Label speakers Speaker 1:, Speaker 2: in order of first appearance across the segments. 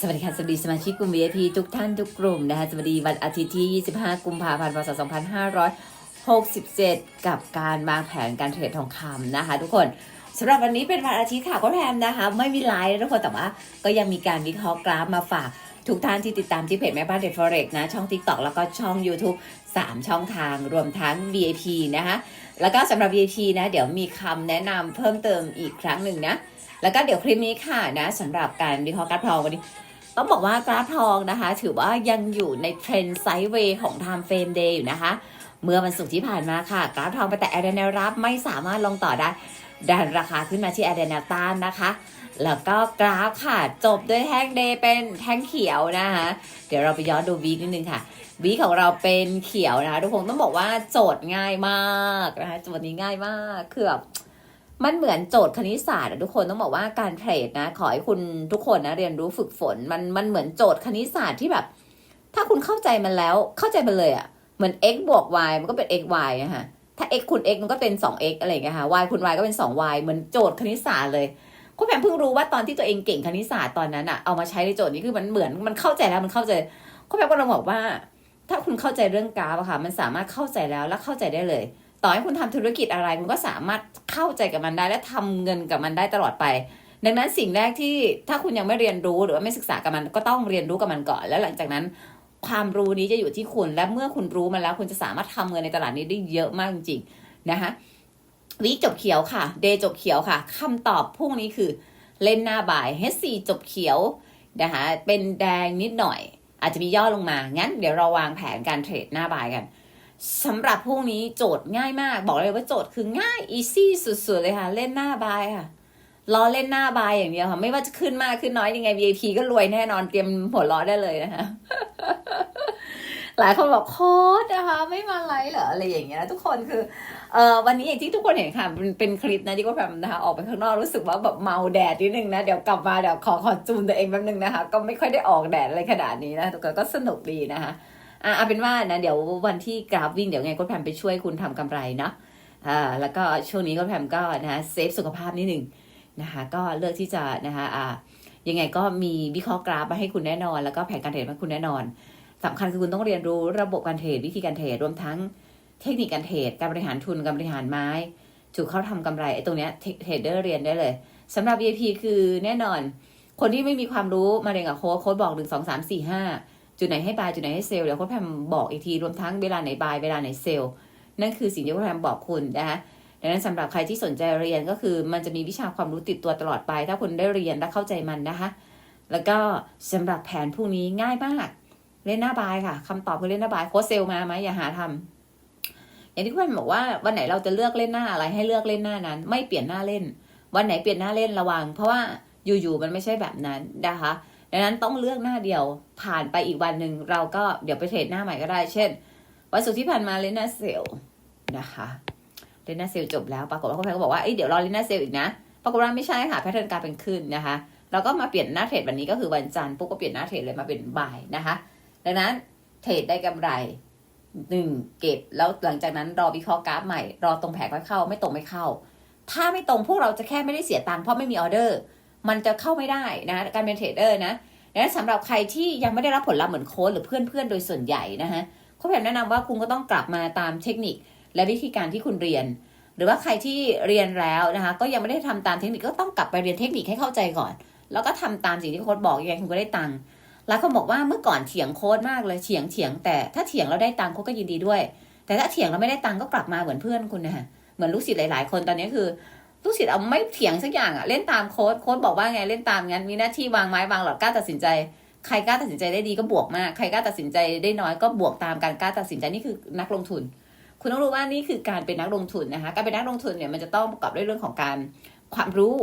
Speaker 1: สวัสดีค่ะ สวัสดีสมาชิกกลุ่ม VIP ทุกท่านทุกกลุ่มนะคะสวัสดีวันอาทิตย์ที่ 25 กุมภาพันธ์ พศ 2567 กับการวางแผนการเทรดทองคำนะคะ ทุกคนสำหรับวันนี้เป็นวันอาทิตย์ค่ะก็แพมนะคะ ไม่มีไลฟ์ทุกคนแต่ว่าก็ยังมีการวิเคราะห์กราฟมาฝากทุกท่านที่ติดตามที่เพจแม่บ้านเด็ดฟอเร็กนะ ช่อง TikTok แล้วก็ช่อง YouTube 3 ช่องทางรวมทั้ง VIP นะคะ แล้วก็สำหรับ VIP นะ เดี๋ยวมีคำแนะนำเพิ่มเติมอีกครั้งหนึ่งนะ แล้วก็เดี๋ยวคลิปนี้ค่ะนะสำหรับการวิเคราะห์กราฟทองวันนี้ ต้องบอกว่ากราฟทองนะคะ ถือว่ายังอยู่ในเทรนด์ไซด์เวย์ของ Time Frame Day อยู่นะคะ เมื่อวันศุกร์ที่ผ่านมาค่ะ กราฟทองไปแต่แอดแนวรับไม่สามารถลงต่อได้ดันราคาขึ้นมาที่แอดแนวต้านนะคะแล้วก็กราฟค่ะ จบด้วยแท่งเดย์เป็นแท่งเขียวนะคะเดี๋ยวเราไปย้อนดูวีคนิดนึงค่ะวีของเราเป็นเขียวนะคะทุกคนต้องบอกว่าโจทย์ง่ายมากนะคะโจทย์นี้ง่ายมากคือแบบ มันเหมือนโจทย์คณิตศาสตร์อะทุกคนต้องบอกว่าการเทรดนะ ขอให้คุณทุกคนนะเรียนรู้ฝึกฝน มันมันเหมือนโจทย์คณิตศาสตร์ที่แบบ ถ้าคุณเข้าใจมันแล้วเข้าใจมันเลยอะเหมือน x บวก y มันก็เป็น x y นะฮะถ้า x คูณ x มันก็เป็น 2x อะไรอย่างเงี้ยค่ะ y คูณ y ก็เป็น 2y เหมือนโจทย์คณิตศาสตร์เลยคุณแพมเพิ่งรู้ว่าตอนที่ตัวเองเก่งคณิตศาสตร์ตอนนั้นอะเอามาใช้ในโจทย์นี้คือมันเหมือนมันเข้าใจแล้วมันเข้าใจคุณแพมก็ลองบอกว่า ถ้าคุณเข้าใจเรื่องกราฟอะค่ะ มันสามารถเข้าใจแล้วและเข้าใจได้เลย ต่อให้คุณทำธุรกิจอะไร คุณก็สามารถเข้าใจกับมันได้และทำเงินกับมันได้ตลอดไป ดังนั้นสิ่งแรกที่ถ้าคุณยังไม่เรียนรู้หรือว่าไม่ศึกษากับมันก็ต้องเรียนรู้กับมันก่อน แล้วหลังจากนั้น ความรู้นี้จะอยู่ที่คุณ และเมื่อคุณรู้มันแล้ว คุณจะสามารถทำเงินในตลาดนี้ได้เยอะมากจริงๆนะคะวีจบเขียวค่ะ เดย์จบเขียวค่ะคำตอบพรุ่งนี้คือเล่นหน้าบ่าย H4 จบเขียวนะคะเป็นแดงนิดหน่อย อาจจะมีย่อลงมา งั้นเดี๋ยวเราวางแผนการเทรดหน้าบ่ายกัน สำหรับพรุ่งนี้โจทย์ง่ายมาก บอกเลยว่าโจทย์คือง่ายอีซี่สุดๆเลยค่ะ เล่นหน้าบายค่ะรอเล่นหน้าบายอย่างเดียวค่ะ ไม่ว่าจะขึ้นมากขึ้นน้อยยังไง VIP ก็รวยแน่นอนเตรียมหัวล้อได้เลยนะคะหลายคนบอกโค้ดนะคะ ไม่มาไลฟ์เหรออะไรอย่างเงี้ยทุกคนคือเอ่อวันนี้อย่างที่ทุกคนเห็นค่ะเป็นเป็นคลิปนะที่ก็แบบนะคะออกไปข้างนอกรู้สึกว่าแบบเมาแดดนิดนึงนะเดี๋ยวกลับมาเดี๋ยวขอขอจูนตัวเองแป๊บนึงนะคะ ก็ไม่ค่อยได้ออกแดดอะไรขนาดนี้นะทุกคนก็สนุกดีนะคะ อะเอาเป็นว่านะเดี๋ยววันที่กราฟวิ่งเดี๋ยวไงก็แพมไปช่วยคุณทำกำไรเนาะอ่าแล้วก็ช่วงนี้ก็แพมก็นะเซฟสุขภาพนิดหนึ่งนะคะก็เลือกที่จะนะคะอ่ายังไงก็มีวิเคราะห์กราฟมาให้คุณแน่นอน แล้วก็แผนการเทรดมาคุณแน่นอนสำคัญคือคุณต้องเรียนรู้ระบบการเทรดวิธีการเทรดรวมทั้งเทคนิคการเทรดการบริหารทุนการบริหารไม้ถูกเข้าทำกำไรไอ้ตรงเนี้ยเทรดเดอร์เรียนได้เลยสำหรับ VIP คือแน่นอน คนที่ไม่มีความรู้มาเรียนกับโค้ชโค้ชบอกหนึ่งสองสามสี่ห้า จุดไหนให้บายจุดไหนให้เซลล์เดี๋ยวโค้ชแพมบอกอีกทีรวมทั้งเวลาไหนบายเวลาไหนเซลล์นั่นคือสิ่งที่โค้ชแพมบอกคุณนะคะดังนั้นสำหรับใครที่สนใจเรียนก็คือมันจะมีวิชาความรู้ติดตัวตลอดไป ถ้าคุณได้เรียนและเข้าใจมันนะคะ แล้วก็สำหรับแผนพรุ่งนี้ง่ายมากเล่นหน้าบายค่ะคำตอบคือเล่นหน้าบายโค้ชเซลล์มาไหมอย่าหาทำอย่างที่คุณบอกว่าวันไหนเราจะเลือกเล่นหน้าอะไรให้เลือกเล่นหน้านั้น ไม่เปลี่ยนหน้าเล่น วันไหนเปลี่ยนหน้าเล่นระวัง เพราะว่าอยู่ๆมันไม่ใช่แบบนั้นนะคะ ดังนั้นต้องเลือกหน้าเดียวผ่านไปอีกวันหนึ่งเราก็เดี๋ยวไปเทรดหน้าใหม่ก็ได้ เช่น วันศุกร์ที่ผ่านมาเลนหน้าเซลล์นะคะเลนหน้าเซลล์จบแล้ว ปรากฏว่าเขาแพงก็บอกว่าเอ้ยเดี๋ยวรอเลนหน้าเซลล์อีกนะ ปรากฏว่าไม่ใช่ค่ะแพทเทิร์นการเป็นขึ้นนะคะเราก็มาเปลี่ยนหน้าเทรดวันนี้ก็คือวันจันทร์ปุ๊บก็เปลี่ยนหน้าเทรดเลยมาเป็นบ่ายนะคะ ดังนั้นเทรดได้กำไรหนึ่งเก็บแล้วหลังจากนั้นรอวิเคราะห์กราฟใหม่ รอตรงแผงค่อยเข้า ไม่ตรงไม่เข้า ถ้าไม่ตรงพวกเราจะแค่ไม่ได้เสียตังค์เพราะไม่มีออเดอร์ มันจะเข้าไม่ได้นะการเป็นเทรดเดอร์นะดังนั้นสำหรับใครที่ยังไม่ได้รับผลลัพธ์เหมือนโค้ชหรือเพื่อนๆ โดยส่วนใหญ่นะฮะโค้ชแผมแนะนำว่าคุณก็ต้องกลับมาตามเทคนิคและวิธีการที่คุณเรียน หรือว่าใครที่เรียนแล้วนะคะก็ยังไม่ได้ทำตามเทคนิคก็ต้องกลับไปเรียนเทคนิคให้เข้าใจก่อน แล้วก็ทำตามสิ่งที่โค้ชบอกยังไงคุณก็ได้ตังค์หลายคนบอกว่าเมื่อก่อนเถียงโค้ชมากเลยเถียงเถียงแต่ถ้าเถียงแล้วได้ตังค์โค้ชก็ยินดีด้วย แต่ถ้าเถียงแล้วไม่ได้ตังค์ก็กลับมาเหมือนเพื่อนคุณนะฮะเหมือนลูกศิษย์หลาย ๆ คนตอนนี้คือ ลูกศิษย์เอาไม่เถียงสักอย่างอะเล่นตามโค้ดโค้ดบอกว่าไงเล่นตามงั้นมีหน้าที่วางไม้วางหลอดกล้าตัดสินใจใครกล้าตัดสินใจได้ดีก็บวกมากใครกล้าตัดสินใจได้น้อยก็บวกตามการกล้าตัดสินใจนี่คือนักลงทุน คุณต้องรู้ว่านี่คือการเป็นนักลงทุนนะคะ การเป็นนักลงทุนเนี่ยมันจะต้องประกอบด้วยเรื่องของการความรู้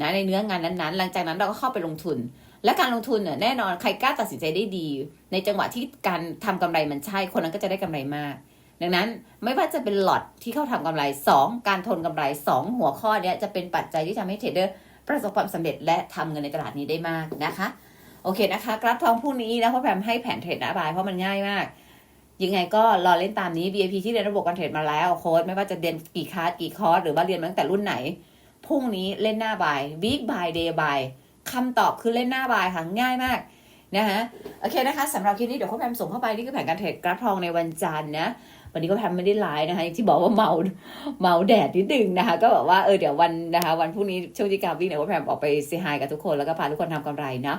Speaker 1: นะในเนื้องานนั้นๆ หลังจากนั้นเราก็เข้าไปลงทุน และการลงทุนเนี่ยแน่นอนใครกล้าตัดสินใจได้ดี ในจังหวะที่การทำกำไรมันใช่คนนั้นก็จะได้กำไรมาก ดังนั้นไม่ว่าจะเป็นหลอดที่เข้าทำกำไร 2 การทนกำไร 2 หัวข้อเนี้ยจะเป็นปัจจัยที่ทำให้เทรดเดอร์ประสบความสำเร็จและทำเงินในตลาดนี้ได้มากนะคะ โอเคนะคะ กราฟทองพรุ่งนี้นะเพราะแพมให้แผนเทรดนะบายเพราะมันง่ายมาก ยังไงก็รอเล่นตามนี้ VIP ที่เรียนระบบการเทรดมาแล้วโค้ดไม่ว่าจะเรียนกี่คลาสกี่คอร์สหรือว่าเรียนมาตั้งแต่รุ่นไหนพรุ่งนี้เล่นหน้าบาย week by day by คำตอบคือเล่นหน้าบายค่ะง่ายมากนะคะโอเคนะคะสำหรับคลิปนี้เดี๋ยวข้อแพมส่งเข้าไปนี่คือแผนการเทรดกราฟทองในวันจันทร์นะ วันนี้ก็แพมไม่ได้ไลฟ์นะคะอย่างที่บอกว่าเมาเมาแดดนิดนึงนะคะ ก็แบอกว่าเออเดี๋ยววันนะคะ วันพรุ่งนี้ช่วงที่กาฟวิ่งเนี่ยก็แพมออกไปเซฮายกับทุกคนแล้วก็พาทุกคนทำกำไรเนาะ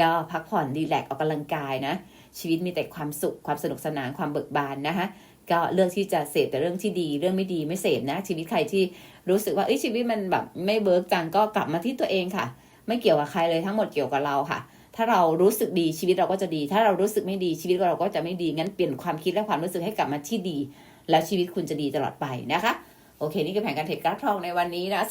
Speaker 1: ก็พักผ่อนรีแลกออกกำลังกายนะ ชีวิตมีแต่ความสุขความสนุกสนานความเบิกบานนะคะก็เลือกที่จะเสพแต่เรื่องที่ดีเรื่องไม่ดีไม่เสพนะ ชีวิตใครที่รู้สึกว่าเอ้ยชีวิตมันแบบไม่เบิร์กจังก็กลับมาที่ตัวเองค่ะ ไม่เกี่ยวกับใครเลยทั้งหมดเกี่ยวกับเราค่ะ ถ้าเรารู้สึกดีชีวิตเราก็จะดี ถ้าเรารู้สึกไม่ดีชีวิตเราก็จะไม่ดี งั้นเปลี่ยนความคิดและความรู้สึกให้กลับมาที่ดี แล้วชีวิตคุณจะดีตลอดไปนะคะ โอเค นี่คือแผนการเทรดกราฟทองในวันนี้นะ